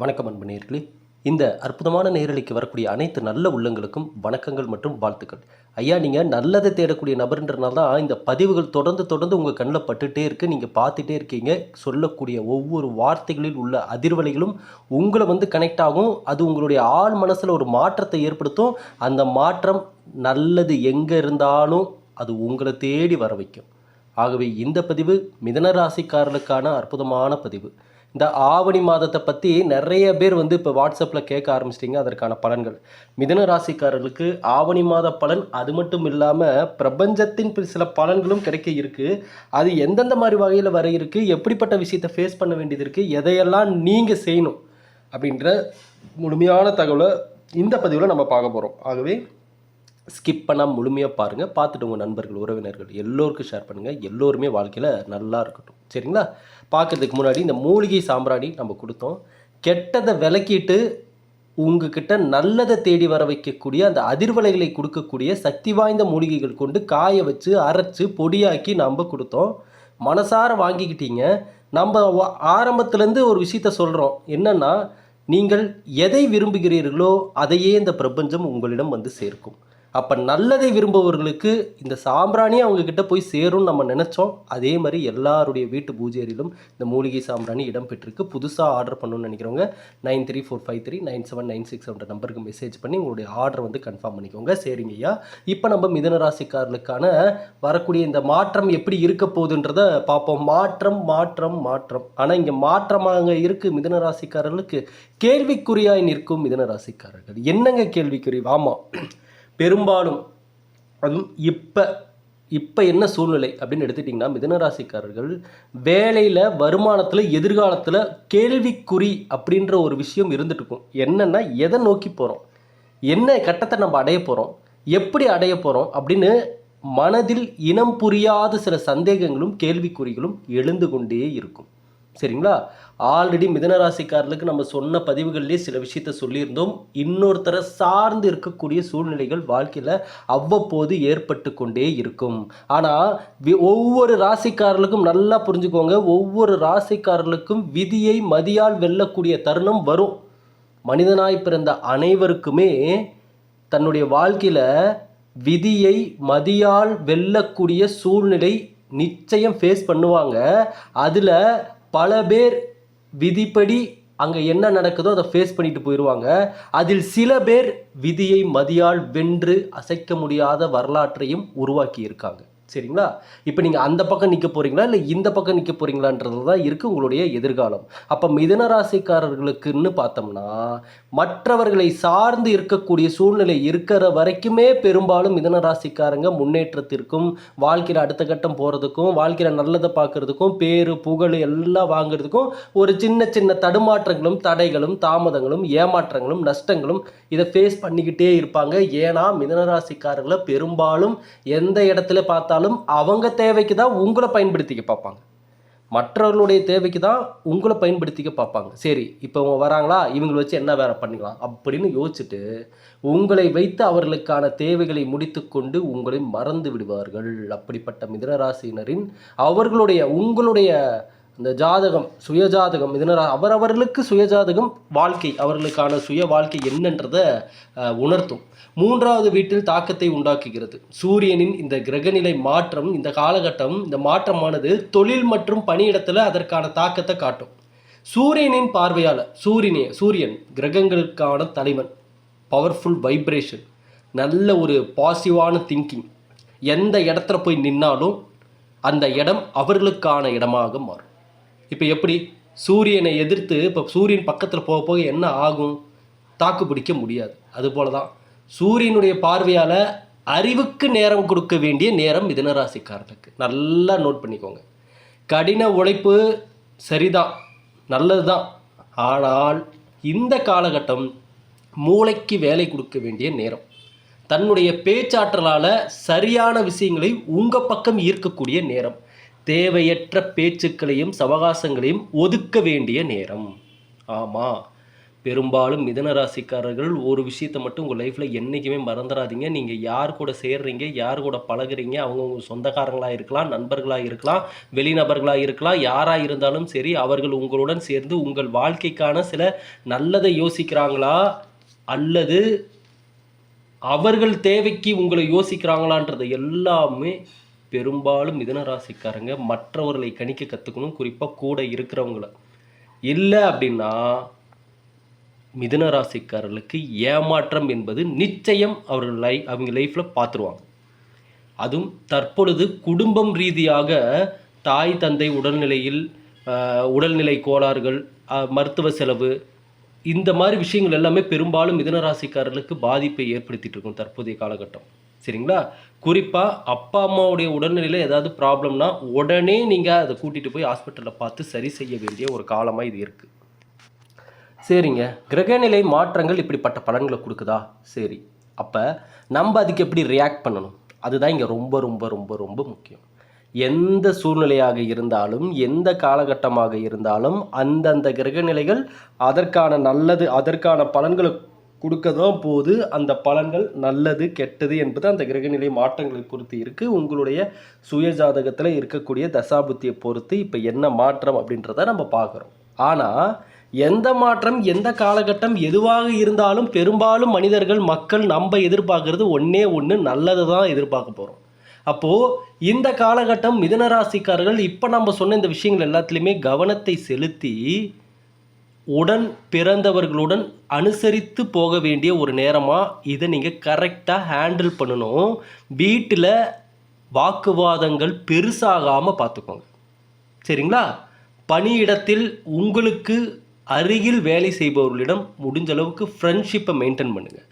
வணக்கம் அன்பு நேர்களே. இந்த அற்புதமான நேரலைக்கு வரக்கூடிய அனைத்து நல்ல உள்ளங்களுக்கும் வணக்கங்கள் மற்றும் வாழ்த்துக்கள். ஐயா நீங்கள் நல்லதை தேடக்கூடிய நபர்ன்றனால தான் இந்த பதிவுகள் தொடர்ந்து தொடர்ந்து உங்கள் கண்ணில் பட்டுகிட்டே இருக்குது நீங்கள் பார்த்துட்டே இருக்கீங்க. சொல்லக்கூடிய ஒவ்வொரு வார்த்தைகளில் உள்ள அதிர்வலைகளும் உங்களை வந்து கனெக்ட் ஆகும். அது உங்களுடைய ஆள் மனசில் ஒரு மாற்றத்தை ஏற்படுத்தும். அந்த மாற்றம் நல்லது எங்கே இருந்தாலும் அது உங்களை தேடி வர வைக்கும். ஆகவே இந்த பதிவு மிதனராசிக்காரர்களுக்கான அற்புதமான பதிவு. இந்த ஆவணி மாதத்தை பற்றி நிறைய பேர் வந்து இப்போ வாட்ஸ்அப்பில் கேட்க ஆரம்பிச்சிட்டிங்க. அதற்கான பலன்கள். மிதன ராசிக்காரர்களுக்கு ஆவணி மாத பலன் அது மட்டும் இல்லாமல் பிரபஞ்சத்தின் சில பலன்களும் கிடைக்க இருக்குது அது எந்தெந்த மாதிரி வகையில் வர இருக்குது எப்படிப்பட்ட விஷயத்தை ஃபேஸ் பண்ண வேண்டியது இருக்குது எதையெல்லாம் நீங்கள் செய்யணும்? அப்படின்ற முழுமையான தகவலை இந்த பதிவில் நம்ம பார்க்க போகிறோம் ஆகவே ஸ்கிப் பண்ணால் முழுமையாக பாருங்கள் பார்த்துட்டு உங்கள் நண்பர்கள் உறவினர்கள் எல்லோருக்கும் ஷேர் பண்ணுங்கள் எல்லோருமே வாழ்க்கையில் நல்லா இருக்கட்டும். சரிங்களா? பார்க்கறதுக்கு முன்னாடி இந்த மூலிகை சாம்பிராணி நம்ம கொடுத்தோம். கெட்டதை விளக்கிட்டு உங்ககிட்ட நல்லதை தேடி வர வைக்கக்கூடிய அந்த அதிர்வலைகளை கொடுக்கக்கூடிய சக்தி வாய்ந்த மூலிகைகள் கொண்டு காய வச்சு அரைச்சி பொடியாக்கி நம்ம கொடுத்தோம். மனசார வாங்கிக்கிட்டீங்க. நம்ம ஆரம்பத்துலேருந்து ஒரு விஷயத்த சொல்கிறோம் என்னென்னா நீங்கள் எதை விரும்புகிறீர்களோ அதையே இந்த பிரபஞ்சம் உங்களிடம் வந்து சேர்க்கும். அப்போ நல்லதை விரும்புபவர்களுக்கு இந்த சாம்பிராணியே அவங்கக்கிட்ட போய் சேரும்னு நம்ம நினச்சோம். அதே மாதிரி எல்லாருடைய வீட்டு பூஜேரியிலும் இந்த மூலிகை சாம்பிராணி இடம் பெற்றிருக்கு. புதுசாக ஆர்டர் பண்ணணும்னு நினைக்கிறவங்க nine three four five three nine seven nine six என்ற நம்பருக்கு மெசேஜ் பண்ணி உங்களுடைய ஆர்டர் வந்து கன்ஃபார்ம் பண்ணிக்கோங்க. சரிங்க ஐயா. இப்போ நம்ம மிதனராசிக்காரர்களுக்கான வரக்கூடிய இந்த மாற்றம் எப்படி இருக்க போகுதுன்றத பார்ப்போம். மாற்றம் மாற்றம் மாற்றம். ஆனால் இங்கே மாற்றமாக இருக்குது மிதன ராசிக்காரர்களுக்கு கேள்விக்குறியாய் நிற்கும் மிதன ராசிக்காரர்கள். என்னங்க கேள்விக்குறி? ஆமாம் பெரும்பாலும் அதுவும் இப்போ இப்போ என்ன சூழ்நிலை அப்படின்னு எடுத்துட்டிங்கன்னா மிதனராசிக்காரர்கள் வேலையில் வருமானத்தில் எதிர்காலத்தில் கேள்விக்குறி அப்படின்ற ஒரு விஷயம் இருந்துட்டுருக்கும் என்னென்னா எதை நோக்கி போகிறோம் என்ன கட்டத்தை நம்ம அடைய போகிறோம் எப்படி அடைய போகிறோம் அப்படின்னு மனதில் இனம் புரியாத சில சந்தேகங்களும் கேள்விக்குறிகளும் எழுந்து கொண்டே இருக்கும். சரிங்களா? ஆல்ரெடி மிதனராசிக்காரர்களுக்கு நம்ம சொன்ன பதிவுகள்லேயே சில விஷயத்த சொல்லியிருந்தோம். இன்னொருத்தரை சார்ந்து இருக்கக்கூடிய சூழ்நிலைகள் வாழ்க்கையில் அவ்வப்போது ஏற்பட்டு கொண்டே இருக்கும் ஆனால் ஒவ்வொரு ராசிக்காரர்களுக்கும் நல்லா புரிஞ்சுக்கோங்க. ஒவ்வொரு ராசிக்காரர்களுக்கும் விதியை மதியால் வெல்லக்கூடிய தருணம் வரும். மனிதனாய் பிறந்த அனைவருக்குமே தன்னுடைய வாழ்க்கையில் விதியை மதியால் வெல்லக்கூடிய சூழ்நிலை நிச்சயம் ஃபேஸ் பண்ணுவாங்க. அதில் பல பேர் விதிப்படி அங்கே என்ன நடக்குதோ அதை ஃபேஸ் பண்ணிட்டு போயிடுவாங்க அதில் சில பேர் விதியை மதியால் வென்று அசைக்க முடியாத வரலாற்றையும் உருவாக்கி இருக்காங்க சரிங்களா? இப்போ நீங்கள் அந்த பக்கம் நிற்க போகிறீங்களா இல்லை இந்த பக்கம் நிற்க போகிறீங்களான்றது தான் இருக்குது உங்களுடைய எதிர்காலம். அப்போ மிதன ராசிக்காரர்களுக்குன்னு பார்த்தோம்னா மற்றவர்களை சார்ந்து இருக்கக்கூடிய சூழ்நிலை இருக்கிற வரைக்குமே பெரும்பாலும் மிதன ராசிக்காரங்க முன்னேற்றத்திற்கும் வாழ்க்கையில் அடுத்த கட்டம் போகிறதுக்கும் வாழ்க்கையில் நல்லதை பார்க்கறதுக்கும் பேரு புகழ் எல்லாம் வாங்குறதுக்கும் ஒரு சின்ன சின்ன தடுமாற்றங்களும் தடைகளும் தாமதங்களும் ஏமாற்றங்களும் நஷ்டங்களும் இதை ஃபேஸ் பண்ணிக்கிட்டே இருப்பாங்க. ஏன்னா மிதன ராசிக்காரர்களை பெரும்பாலும் எந்த இடத்துல பார்த்தாலும் அவங்க தேவைக்கு தான் உங்களை பயன்படுத்திக்க பார்ப்பாங்க. மற்றவர்களுடைய தேவைக்கு தான் உங்களை பயன்படுத்திக்க பார்ப்பாங்க. சரி இப்போ இவங்க வராங்களா? இவங்களை வச்சு என்ன வேலை பண்ணிக்கலாம்? அப்படின்னு யோசிச்சுட்டு உங்களை வைத்து அவர்களுக்கான தேவைகளை முடித்துக்கொண்டு உங்களை மறந்து விடுவார்கள். அப்படிப்பட்ட மிதனராசியினரின் அவர்களுடைய உங்களுடைய இந்த ஜாதகம் சுயஜாதகம் இதனால் அவரவர்களுக்கு சுயஜாதகம் வாழ்க்கை அவர்களுக்கான சுய வாழ்க்கை என்னன்றதை உணர்த்தும். மூன்றாவது வீட்டில் தாக்கத்தை உண்டாக்குகிறது. சூரியனின் இந்த கிரகநிலை மாற்றம் இந்த காலகட்டம் இந்த மாற்றமானது தொழில் மற்றும் பணியிடத்தில் அதற்கான தாக்கத்தை காட்டும். சூரியனின் பார்வையால் சூரியனே சூரியன் கிரகங்களுக்கான தலைவன். பவர்ஃபுல் வைப்ரேஷன் நல்ல ஒரு பாசிட்டிவான திங்கிங் எந்த இடத்துல போய் நின்னாலும் அந்த இடம் அவர்களுக்கான இடமாக மாறும். இப்போ எப்படி சூரியனை எதிர்த்து இப்போ சூரியன் பக்கத்தில் போக போக என்ன ஆகும்? தாக்கு பிடிக்க முடியாது. அதுபோல தான் சூரியனுடைய பார்வையால் அறிவுக்கு நேரம் கொடுக்க வேண்டிய நேரம் மிதனராசிக்காரனுக்கு நல்லா நோட் பண்ணிக்கோங்க. கடின உழைப்பு சரிதான். நல்லது தான் ஆனால் இந்த காலகட்டம் மூளைக்கு வேலை கொடுக்க வேண்டிய நேரம். தன்னுடைய பேச்சாற்றலால் சரியான விஷயங்களை உங்கள் பக்கம் ஈர்க்கக்கூடிய நேரம். தேவையற்ற பேச்சுக்களையும் சவகாசங்களையும் ஒதுக்க வேண்டிய நேரம். ஆமாம் பெரும்பாலும் மிதன ராசிக்காரர்கள் ஒரு விஷயத்தை மட்டும் உங்கள் லைஃப்பில் என்றைக்குமே மறந்துடாதீங்க நீங்கள் யார் கூட சேர்றீங்க யார் கூட பழகுறீங்க அவங்கவுங்க சொந்தக்காரங்களாக இருக்கலாம் நண்பர்களாக இருக்கலாம் வெளிநபர்களாக இருக்கலாம் யாராக இருந்தாலும் சரி அவர்கள் உங்களுடன் சேர்ந்து உங்கள் வாழ்க்கைக்கான சில நல்லதை யோசிக்கிறாங்களா? அல்லது அவர்கள் தேவைக்கு உங்களை யோசிக்கிறாங்களான்றது எல்லாமே பெரும்பாலும் மிதன ராசிக்காரங்க மற்றவர்களை கணிக்க கற்றுக்கணும் குறிப்பாக கூட இருக்கிறவங்கள. இல்லை அப்படின்னா மிதன ராசிக்காரர்களுக்கு ஏமாற்றம் என்பது நிச்சயம் அவர்கள் லை அவங்க லைஃப்பில் பார்த்துருவாங்க அதுவும் தற்பொழுது குடும்பம் ரீதியாக தாய் தந்தை உடல்நிலையில் உடல்நிலை கோளாறுகள் மருத்துவ செலவு இந்த மாதிரி விஷயங்கள் எல்லாமே பெரும்பாலும் மிதுன ராசிக்காரர்களுக்கு பாதிப்பை ஏற்படுத்திட்டு இருக்கும் தற்போதைய காலகட்டம். சரிங்களா? குறிப்பாக அப்பா அம்மாவுடைய உடல்நிலையில் ஏதாவது ப்ராப்ளம்னா உடனே நீங்கள் அதை கூட்டிகிட்டு போய் ஹாஸ்பிட்டலில் பார்த்து சரி செய்ய வேண்டிய ஒரு காலமாக இது இருக்குது சரிங்க. கிரகநிலை மாற்றங்கள் இப்படிப்பட்ட பலன்களை கொடுக்குதா? சரி. அப்போ நம்ம அதுக்கு எப்படி ரியாக்ட் பண்ணணும்? அதுதான் இங்கே ரொம்ப ரொம்ப ரொம்ப ரொம்ப முக்கியம். எந்த சூழ்நிலையாக இருந்தாலும் எந்த காலகட்டமாக இருந்தாலும் அந்தந்த கிரகநிலைகள் அதற்கான நல்லது அதற்கான பலன்களை கொடுக்க தான் போது அந்த பலன்கள் நல்லது கெட்டது என்பது அந்த கிரகநிலை மாற்றங்களை பொறுத்து இருக்குது உங்களுடைய சுய ஜாதகத்தில் இருக்கக்கூடிய தசாபுத்தியை பொறுத்து இப்போ என்ன மாற்றம் அப்படின்றத நம்ம பார்க்குறோம். ஆனால் எந்த மாற்றம் எந்த காலகட்டம் எதுவாக இருந்தாலும் பெரும்பாலும் மனிதர்கள் மக்கள் நம்ம எதிர்பார்க்கறது ஒன்றே ஒன்று நல்லது தான் எதிர்பார்க்க போகிறோம் அப்போது இந்த காலகட்டம் மிதனராசிக்காரர்கள் இப்போ நம்ம சொன்ன இந்த விஷயங்கள் எல்லாத்துலேயுமே கவனத்தை செலுத்தி உடன் பிறந்தவர்களுடன் அனுசரித்து போக வேண்டிய ஒரு நேரமாக இதை நீங்கள் கரெக்டாக ஹேண்டில் பண்ணணும். வீட்டில் வாக்குவாதங்கள் பெருசாகாமல் பார்த்துக்கோங்க சரிங்களா? பணியிடத்தில் உங்களுக்கு அருகில் வேலை செய்பவர்களிடம் முடிஞ்ச அளவுக்கு ஃப்ரெண்ட்ஷிப்பை மெயின்டைன் பண்ணுங்கள்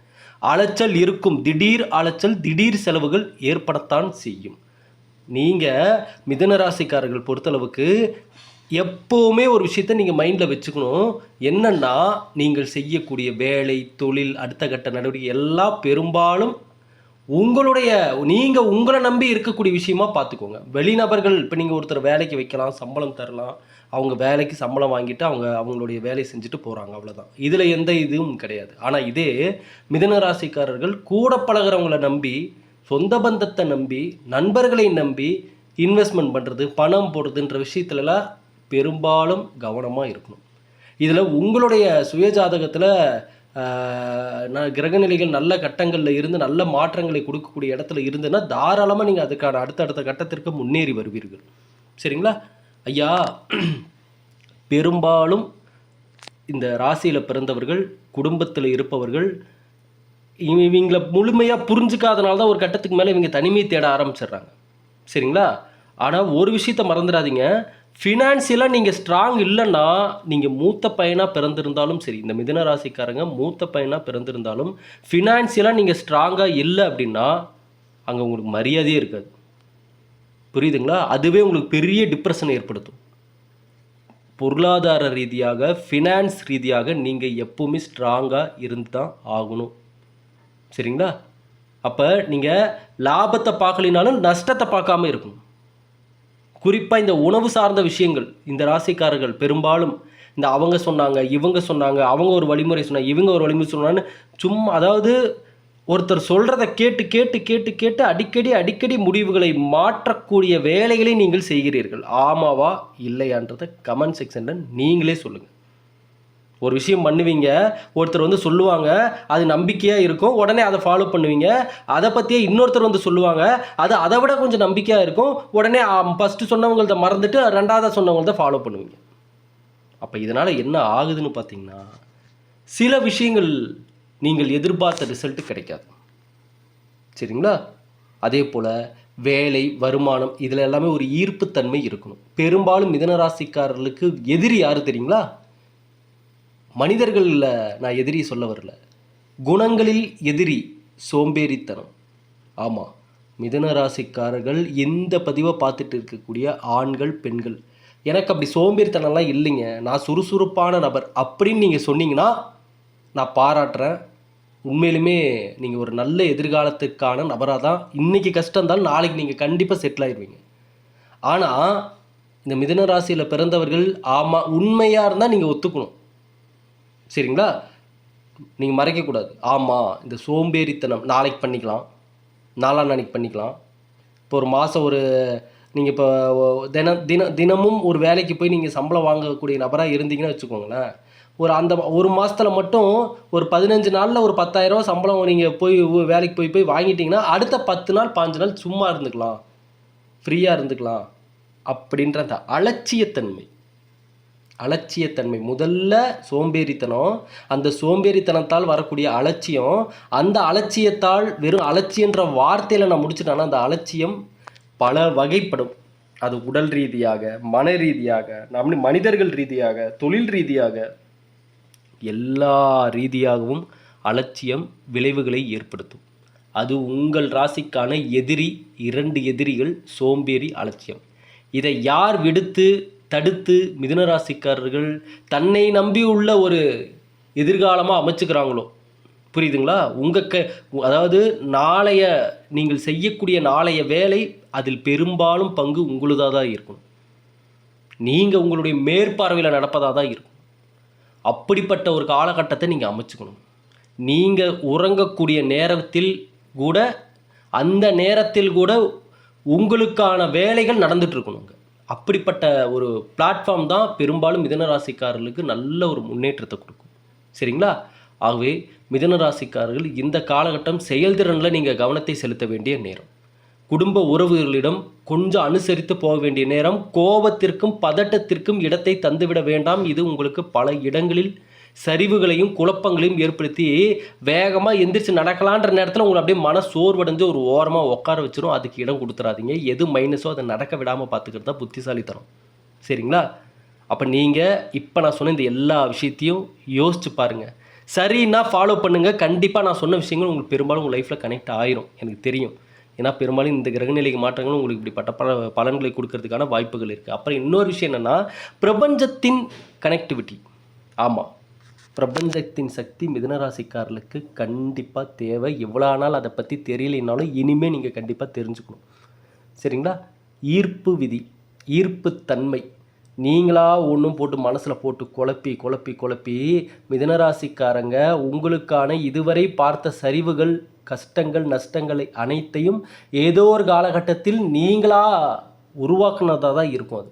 அலைச்சல் இருக்கும் திடீர் அலைச்சல் திடீர் செலவுகள் ஏற்படத்தான் செய்யும். நீங்கள் மிதனராசிக்காரர்கள் பொறுத்தளவுக்கு எப்போவுமே ஒரு விஷயத்தை நீங்கள் மைண்டில் வச்சுக்கணும். என்னென்னா நீங்கள் செய்யக்கூடிய வேலை தொழில் அடுத்த கட்ட நடவடிக்கை எல்லாம் பெரும்பாலும் உங்களுடைய நீங்கள் உங்களை நம்பி இருக்கக்கூடிய விஷயமா பார்த்துக்கோங்க. வெளிநபர்கள் இப்போ நீங்கள் ஒருத்தர் வேலைக்கு வைக்கலாம் சம்பளம் தரலாம். அவங்க வேலைக்கு சம்பளம் வாங்கிட்டு அவங்க அவங்களுடைய வேலையை செஞ்சுட்டு போகிறாங்க அவ்வளோதான் இதில் எந்த இதுவும் கிடையாது. ஆனால் இதே மிதன ராசிக்காரர்கள் கூட பழகுறவங்கள நம்பி சொந்த பந்தத்தை நம்பி நண்பர்களை நம்பி இன்வெஸ்ட்மெண்ட் பண்ணுறது பணம் போடுறதுன்ற விஷயத்துலலாம் பெரும்பாலும் கவனமாக இருக்கணும். இதில் உங்களுடைய சுயஜாதகத்தில் நான் கிரகநிலைகள் நல்ல கட்டங்களில் இருந்து நல்ல மாற்றங்களை கொடுக்கக்கூடிய இடத்துல இருந்துன்னா தாராளமாக நீங்கள் அதுக்கான அடுத்தடுத்த கட்டத்திற்கு முன்னேறி வருவீர்கள். சரிங்களா? ஐயா பெரும்பாலும் இந்த ராசியில் பிறந்தவர்கள் குடும்பத்தில் இருப்பவர்கள் இவங்களை முழுமையாக புரிஞ்சுக்காதனால தான் ஒரு கட்டத்துக்கு மேலே இவங்க தனிமை தேட ஆரம்பிச்சிடுறாங்க. சரிங்களா? ஆனால் ஒரு விஷயத்த மறந்துடாதீங்க. ஃபினான்சியலாக நீங்கள் ஸ்ட்ராங் இல்லைன்னா நீங்கள் மூத்த பையனாக பிறந்திருந்தாலும் சரி இந்த மிதன ராசிக்காரங்க மூத்த பையனாக பிறந்திருந்தாலும் ஃபினான்சியலாக நீங்கள் ஸ்ட்ராங்காக இல்லை அப்படின்னா அங்கே உங்களுக்கு மரியாதையே இருக்காது. புரியுதுங்களா? அதுவே உங்களுக்கு பெரிய டிப்ரெஷனை ஏற்படுத்தும். பொருளாதார ரீதியாக ஃபினான்ஸ் ரீதியாக நீங்கள் எப்போவுமே ஸ்ட்ராங்காக இருந்து தான் ஆகணும். சரிங்களா? அப்போ நீங்கள் லாபத்தை பார்க்கலினாலும் நஷ்டத்தை பார்க்காம இருக்கணும். குறிப்பாக இந்த உணவு சார்ந்த விஷயங்கள் இந்த ராசிக்காரர்கள் பெரும்பாலும் இந்த அவங்க சொன்னாங்க இவங்க சொன்னாங்க அவங்க ஒரு வழிமுறை சொன்னாங்க இவங்க ஒரு வழிமுறை சொன்னான்னு சும்மா அதாவது ஒருத்தர் சொல்கிறத கேட்டு கேட்டு கேட்டு கேட்டு அடிக்கடி அடிக்கடி முடிவுகளை மாற்றக்கூடிய வேலைகளை நீங்கள் செய்கிறீர்கள். ஆமாவா? இல்லையான்றதை கமெண்ட் செக்ஷனில் நீங்களே சொல்லுங்கள் ஒரு விஷயம் பண்ணுவீங்க ஒருத்தர் வந்து சொல்லுவாங்க அது நம்பிக்கையாக இருக்கும் உடனே அதை ஃபாலோ பண்ணுவீங்க. அதை பற்றியே இன்னொருத்தர் வந்து சொல்லுவாங்க அது அதை விட கொஞ்சம் நம்பிக்கையாக இருக்கும். உடனே ஃபஸ்ட்டு சொன்னவங்கள்ட்ட மறந்துட்டு ரெண்டாவதாக சொன்னவங்கள்ட்ட ஃபாலோ பண்ணுவீங்க. அப்போ இதனால் என்ன ஆகுதுன்னு பார்த்தீங்கன்னா சில விஷயங்கள் நீங்கள் எதிர்பார்த்த ரிசல்ட்டு கிடைக்காது. சரிங்களா? அதே போல் வேலை வருமானம் இதில் எல்லாமே ஒரு ஈர்ப்புத்தன்மை இருக்கணும். பெரும்பாலும் மிதனராசிக்காரர்களுக்கு எதிரி யார் தெரியுங்களா? மனிதர்களில் நான் எதிரி சொல்ல வரல. குணங்களில் எதிரி சோம்பேறித்தனம். ஆமாம் மிதன ராசிக்காரர்கள் எந்த பதிவை பார்த்துட்டு இருக்கக்கூடிய ஆண்கள் பெண்கள்? எனக்கு அப்படி சோம்பேறித்தனம்லாம் இல்லைங்க. நான் சுறுசுறுப்பான நபர். அப்படின்னு நீங்கள் சொன்னீங்கன்னா நான் பாராட்டுறேன். உண்மையிலுமே நீங்கள் ஒரு நல்ல எதிர்காலத்துக்கான நபராக தான். இன்றைக்கி கஷ்டம் இருந்தாலும் நாளைக்கு நீங்கள் கண்டிப்பாக செட்டில் ஆயிடுவீங்க ஆனால் இந்த மிதன ராசியில் பிறந்தவர்கள் ஆமாம் உண்மையாக இருந்தால் நீங்கள் ஒத்துக்கணும். சரிங்களா? நீங்கள் மறைக்கக்கூடாது ஆமாம் இந்த சோம்பேறித்தனம். நாளைக்கு பண்ணிக்கலாம். நாளா நாளைக்கு பண்ணிக்கலாம். இப்போ ஒரு மாதம் ஒரு நீங்கள் இப்போ தின தின தினமும் ஒரு வேலைக்கு போய் நீங்கள் சம்பளம் வாங்கக்கூடிய நபராக இருந்தீங்கன்னு வச்சுக்கோங்களேன். ஒரு அந்த ஒரு மாதத்தில் மட்டும் ஒரு பதினஞ்சு நாளில் ஒரு பத்தாயிரரூவா சம்பளம் நீங்கள் போய் வேலைக்கு போய் போய் வாங்கிட்டீங்கன்னா அடுத்த பத்து நாள் பாஞ்சு நாள் சும்மா இருந்துக்கலாம். ஃப்ரீயாக இருந்துக்கலாம். அப்படின்ற அந்த அலட்சியத்தன்மை. அலட்சியத்தன்மை. முதல்ல சோம்பேறித்தனம். அந்த சோம்பேறித்தனத்தால் வரக்கூடிய அலட்சியம். அந்த அலட்சியத்தால் வெறும் அலட்சியன்ற வார்த்தையில் நான் முடிச்சிட்டேன்னா அந்த அலட்சியம் பல வகைப்படும். அது உடல் ரீதியாக மன ரீதியாக நம்ம மனிதர்கள் ரீதியாக தொழில் ரீதியாக எல்லா ரீதியாகவும் அலட்சியம் விளைவுகளை ஏற்படுத்தும். அது உங்கள் ராசிக்கான எதிரி இரண்டு எதிரிகள் சோம்பேறி அலட்சியம். இதை யார் விடுத்து தடுத்து மிதுனராசிக்காரர்கள் தன்னை தன்னை நம்பியுள்ள ஒரு எதிர்காலமாக அமைச்சுக்கிறாங்களோ? புரியுதுங்களா? உங்கள் க அதாவது நாளைய நீங்கள் செய்யக்கூடிய நாளைய வேலை அதில் பெரும்பாலும் பங்கு உங்களுதாக தான் இருக்கணும் நீங்கள் உங்களுடைய மேற்பார்வையில் நடப்பதாக தான் இருக்கும். அப்படிப்பட்ட ஒரு காலகட்டத்தை நீங்கள் அமைச்சுக்கணும். நீங்கள் உறங்கக்கூடிய நேரத்தில் கூட அந்த நேரத்தில் கூட உங்களுக்கான வேலைகள் நடந்துட்டு இருக்கணுங்க. அப்படிப்பட்ட ஒரு பிளாட்ஃபார்ம் தான் பெரும்பாலும் மிதனராசிக்காரர்களுக்கு நல்ல ஒரு முன்னேற்றத்தை கொடுக்கும். சரிங்களா? ஆகவே மிதன ராசிக்காரர்கள் இந்த காலகட்டம் செயல்திறனில் நீங்கள் கவனத்தை செலுத்த வேண்டிய நேரம். குடும்ப உறவுகளிடம் கொஞ்சம் அனுசரித்து போக வேண்டிய நேரம். கோபத்திற்கும் பதட்டத்திற்கும் இடத்தை தந்துவிட வேண்டாம். இது உங்களுக்கு பல இடங்களில் சரிவுகளையும் குழப்பங்களையும் ஏற்படுத்தி வேகமாக எந்திரிச்சு நடக்கலான்ற நேரத்தில் உங்களை அப்படியே மன சோர்வடைஞ்சு ஒரு ஓரமாக உட்கார வச்சிடும் அதுக்கு இடம் கொடுத்துறாதீங்க. எது மைனஸோ அதை நடக்க விடாமல் பார்த்துக்கிறது தான் புத்திசாலித்தனம். சரிங்களா? அப்போ நீங்கள் இப்போ நான் சொன்ன இந்த எல்லா விஷயத்தையும் யோசிச்சு பாருங்கள் சரின்னா ஃபாலோ பண்ணுங்கள் கண்டிப்பாக நான் சொன்ன விஷயங்கள் உங்களுக்கு பெரும்பாலும் உங்கள் லைஃப்பில் கனெக்ட் ஆயிரும். எனக்கு தெரியும். ஏன்னா பெரும்பாலும் இந்த கிரகநிலைக்கு மாற்றங்களும் உங்களுக்கு இப்படிப்பட்ட பல பலன்களை கொடுக்கறதுக்கான வாய்ப்புகள் இருக்குது அப்புறம் இன்னொரு விஷயம் என்னென்னா பிரபஞ்சத்தின் கனெக்டிவிட்டி ஆமாம் பிரபஞ்சத்தின் சக்தி மிதனராசிக்காரர்களுக்கு கண்டிப்பாக தேவை. எவ்வளோ நாள் அதை பற்றி தெரியலைனாலும் இனிமேல் நீங்கள் கண்டிப்பாக தெரிஞ்சுக்கணும். சரிங்களா? ஈர்ப்பு விதி ஈர்ப்பு தன்மை. நீங்களாக ஒன்றும் போட்டு மனசில் போட்டு குழப்பி குழப்பி குழப்பி மிதனராசிக்காரங்க உங்களுக்கான இதுவரை பார்த்த சரிவுகள் கஷ்டங்கள் நஷ்டங்களை அனைத்தையும் ஏதோ ஒரு காலகட்டத்தில் நீங்களாக உருவாக்குனதாக தான் இருக்கும் அது.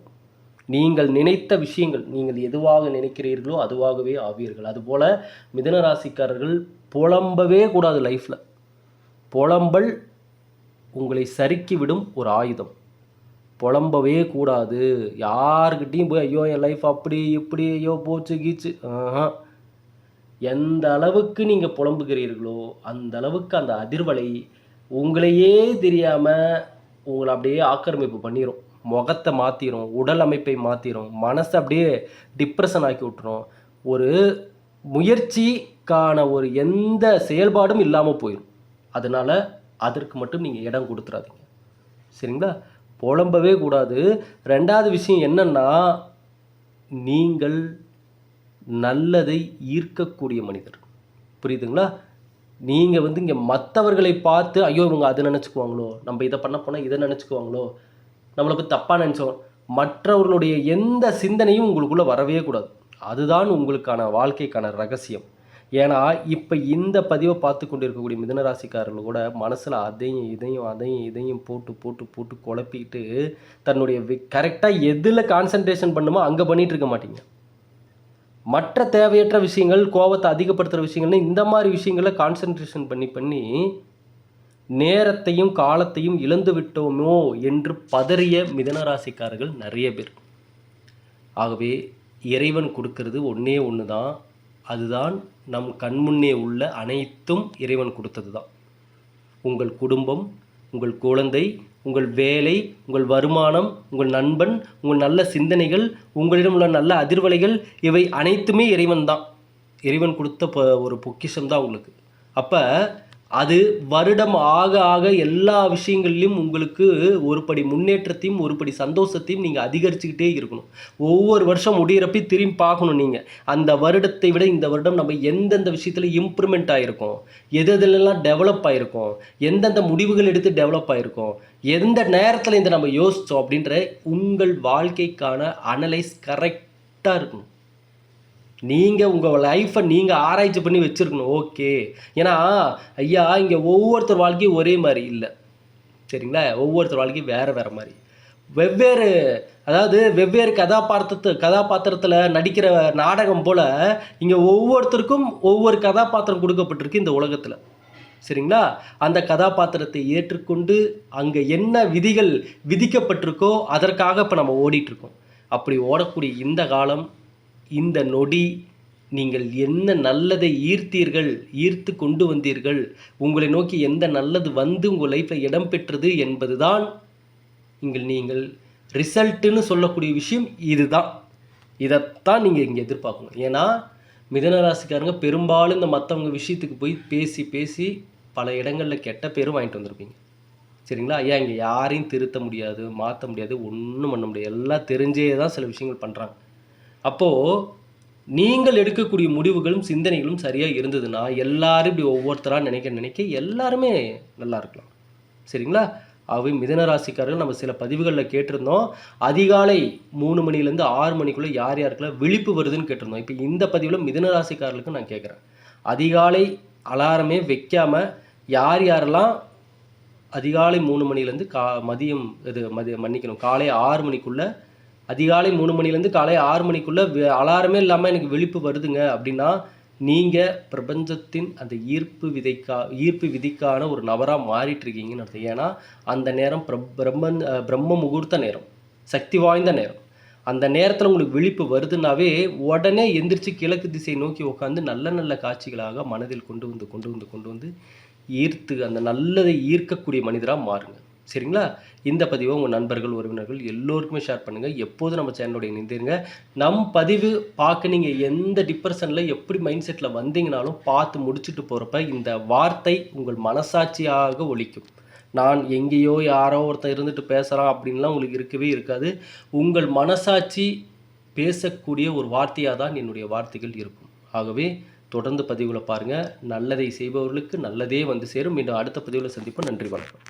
நீங்கள் நினைத்த விஷயங்கள் நீங்கள் எதுவாக நினைக்கிறீர்களோ அதுவாகவே ஆவீர்கள். அதுபோல் மிதன ராசிக்காரர்கள் புலம்பவே கூடாது லைஃப்பில் புலம்பல் உங்களை சறுக்கி விடும் ஒரு ஆயுதம். புலம்பவே கூடாது. யாருக்கிட்டேயும் போய் ஐயோ என் லைஃப் அப்படி இப்படி ஐயோ போச்சு கீச்சு. ஆஹா. எந்த அளவுக்கு நீங்கள் புலம்புகிறீர்களோ அந்த அளவுக்கு அந்த அதிர்வலை உங்களையே தெரியாமல் உங்களை அப்படியே ஆக்கிரமிப்பு பண்ணிடும் முகத்தை மாற்றிடும் உடல் அமைப்பை மாற்றிடும் மனசை அப்படியே டிப்ரெஷன் ஆக்கி விட்டுரும். ஒரு முயற்சிக்கான ஒரு எந்த செயல்பாடும் இல்லாமல் போயிடும் அதனால் அதற்கு மட்டும் நீங்கள் இடம் கொடுத்துறாதீங்க. சரிங்களா? புலம்பவே கூடாது. ரெண்டாவது விஷயம் என்னென்னா நீங்கள் நல்லதை ஈர்க்கக்கூடிய மனிதர். புரியுதுங்களா? நீங்கள் வந்து இங்கே மற்றவர்களை பார்த்து ஐயோ இவங்க அதை நினச்சிக்குவாங்களோ? நம்ம இதை பண்ண போனால் இதை நினச்சிக்குவாங்களோ? நம்மளை பற்றி தப்பாக நினச்சோம். மற்றவர்களுடைய எந்த சிந்தனையும் உங்களுக்குள்ளே வரவே கூடாது. அதுதான் உங்களுக்கான வாழ்க்கைக்கான ரகசியம். ஏன்னா இப்போ இந்த பதிவை பார்த்து கொண்டு இருக்கக்கூடிய மிதனராசிக்காரர்கள் கூட மனசில் அதையும் இதையும் அதையும் இதையும் போட்டு போட்டு போட்டு குழப்பிக்கிட்டு தன்னுடைய கரெக்டாக எதில் கான்சன்ட்ரேஷன் பண்ணுமோ அங்கே பண்ணிகிட்டு இருக்க மாட்டீங்க. மற்ற தேவையற்ற விஷயங்கள் கோபத்தை அதிகப்படுத்துகிற விஷயங்கள்னு இந்த மாதிரி விஷயங்களை கான்சன்ட்ரேஷன் பண்ணி பண்ணி நேரத்தையும் காலத்தையும் இழந்து விட்டோமோ என்று பதறிய மிதனராசிக்காரர்கள் நிறைய பேர். ஆகவே இறைவன் கொடுக்கறது ஒன்றே ஒன்று தான் அதுதான் நம் கண்முன்னே உள்ள அனைத்தும் இறைவன் கொடுத்தது தான் உங்கள் குடும்பம் உங்கள் குழந்தை உங்கள் வேலை உங்கள் வருமானம் உங்கள் நண்பன் உங்கள் நல்ல சிந்தனைகள் உங்களிடம் உள்ள நல்ல அதிர்வலைகள் இவை அனைத்துமே இறைவன் தான் இறைவன் கொடுத்த ப ஒரு பொக்கிஷம் தான் உங்களுக்கு. அப்போ அது வருடம் ஆக ஆக எல்லா விஷயங்கள்லையும் உங்களுக்கு ஒருபடி முன்னேற்றத்தையும் ஒருபடி சந்தோஷத்தையும் நீங்கள் அதிகரிச்சுக்கிட்டே இருக்கணும். ஒவ்வொரு வருஷம் முடியிறப்ப திரும்பி பார்க்கணும் நீங்கள் அந்த வருடத்தை விட இந்த வருடம் நம்ம எந்தெந்த விஷயத்தில் இம்ப்ரூவ்மெண்ட் ஆகிருக்கோம் எது எதுலெல்லாம் டெவலப் ஆகிருக்கோம் எந்தெந்த முடிவுகள் எடுத்து டெவலப் ஆகிருக்கோம் எந்த நேரத்தில் இந்த நம்ம யோசித்தோம் அப்படின்ற உங்கள் வாழ்க்கைக்கான அனலைஸ் கரெக்டாக இருக்கணும். நீங்கள் உங்கள் லைஃப்பை நீங்கள் ஆராய்ச்சி பண்ணி வச்சுருக்கணும். ஓகே ஏன்னா ஐயா இங்கே ஒவ்வொருத்தர் வாழ்க்கையும் ஒரே மாதிரி இல்லை. சரிங்களா? ஒவ்வொருத்தர் வாழ்க்கையும் வேறு வேறு மாதிரி. வெவ்வேறு அதாவது வெவ்வேறு கதாபாத்திரத்து கதாபாத்திரத்தில் நடிக்கிற நாடகம் போல் இங்கே ஒவ்வொருத்தருக்கும் ஒவ்வொரு கதாபாத்திரம் கொடுக்கப்பட்டிருக்கு இந்த உலகத்தில். சரிங்களா? அந்த கதாபாத்திரத்தை ஏற்றுக்கொண்டு அங்கே என்ன விதிகள் விதிக்கப்பட்டிருக்கோ அதற்காக இப்போ நம்ம ஓடிட்டுருக்கோம் அப்படி ஓடக்கூடிய இந்த காலம் இந்த நொடி நீங்கள் என்ன நல்லதை ஈர்த்தீர்கள் ஈர்த்து கொண்டு வந்தீர்கள் உங்களை நோக்கி எந்த நல்லது வந்து உங்கள் லைஃப்பில் இடம் பெற்றது என்பதுதான் இங்கே நீங்கள் ரிசல்ட்டுன்னு சொல்லக்கூடிய விஷயம் இதுதான். இதைத்தான் நீங்கள் இங்கே எதிர்பார்க்கணும். ஏன்னா மிதனராசிக்காரங்க பெரும்பாலும் இந்த மற்றவங்க விஷயத்துக்கு போய் பேசி பேசி பல இடங்களில் கெட்ட பேரும் வாங்கிட்டு வந்திருப்பீங்க. சரிங்களா? ஐயா இங்கே யாரையும் திருத்த முடியாது மாற்ற முடியாது ஒன்றும் பண்ண முடியாது. எல்லாம் தெரிஞ்சே தான் சில விஷயங்கள் பண்ணுறாங்க அப்போது நீங்கள் எடுக்கக்கூடிய முடிவுகளும் சிந்தனைகளும் சரியாக இருந்ததுன்னா எல்லாரும் இப்படி ஒவ்வொருத்தராக நினைக்க நினைக்க எல்லாருமே நல்லா இருக்கலாம். சரிங்களா? அவை மிதனராசிக்காரர்கள் நம்ம சில பதிவுகளில் கேட்டிருந்தோம். அதிகாலை மூணு மணிலேருந்து ஆறு மணிக்குள்ளே யார் யாருக்கெல்லாம் விழிப்பு வருதுன்னு கேட்டிருந்தோம். இப்போ இந்த பதிவில் மிதனராசிக்காரர்களுக்கு நான் கேட்குறேன். அதிகாலை அலாரமே வைக்காம யார் யாரெல்லாம் அதிகாலை மூணு மணிலேருந்து கா மதியம் இது மதிய மன்னிக்கணும். காலை ஆறு மணிக்குள்ளே அதிகாலை மூணு மணிலேருந்து காலை ஆறு மணிக்குள்ளே அலாரமே இல்லாமல் எனக்கு விழிப்பு வருதுங்க. அப்படின்னா நீங்கள் பிரபஞ்சத்தின் அந்த ஈர்ப்பு விதைக்கா ஈர்ப்பு விதிக்கான ஒரு நபராக மாறிட்டு இருக்கீங்கன்னு அர்த்தம். ஏன்னா அந்த நேரம் பிர பிரம்மன் பிரம்ம முகூர்த்த நேரம். சக்தி வாய்ந்த நேரம். அந்த நேரத்தில் உங்களுக்கு விழிப்பு வருதுன்னாவே உடனே எந்திரிச்சு கிழக்கு திசை நோக்கி உட்காந்து நல்ல நல்ல காட்சிகளாக மனதில் கொண்டு வந்து கொண்டு வந்து கொண்டு வந்து ஈர்த்து அந்த நல்லதை ஈர்க்கக்கூடிய மனிதராக மாறுங்க. சரிங்களா? இந்த பதிவை உங்கள் நண்பர்கள் உறவினர்கள் எல்லோருக்குமே ஷேர் பண்ணுங்கள் எப்போதும் நம்ம சேனலோட இணைந்திருங்க. நம் பதிவு பார்க்க நீங்கள் எந்த டிப்ரெஷனில் எப்படி மைண்ட் செட்டில் வந்தீங்கனாலும் பார்த்து முடிச்சுட்டு போகிறப்ப இந்த வார்த்தை உங்கள் மனசாட்சியாக ஒழிக்கும் நான் எங்கேயோ யாரோ ஒருத்தன் இருந்துட்டு பேசுகிறான் அப்படின்லாம் உங்களுக்கு இருக்கவே இருக்காது. உங்கள் மனசாட்சி பேசக்கூடிய ஒரு வார்த்தையாக தான் என்னுடைய வார்த்தைகள் இருக்கும். ஆகவே தொடர்ந்து பதிவுகளை பாருங்கள் நல்லதை செய்பவர்களுக்கு நல்லதே வந்து சேரும். மீண்டும் அடுத்த பதிவில் சந்திப்போம். நன்றி வணக்கம்.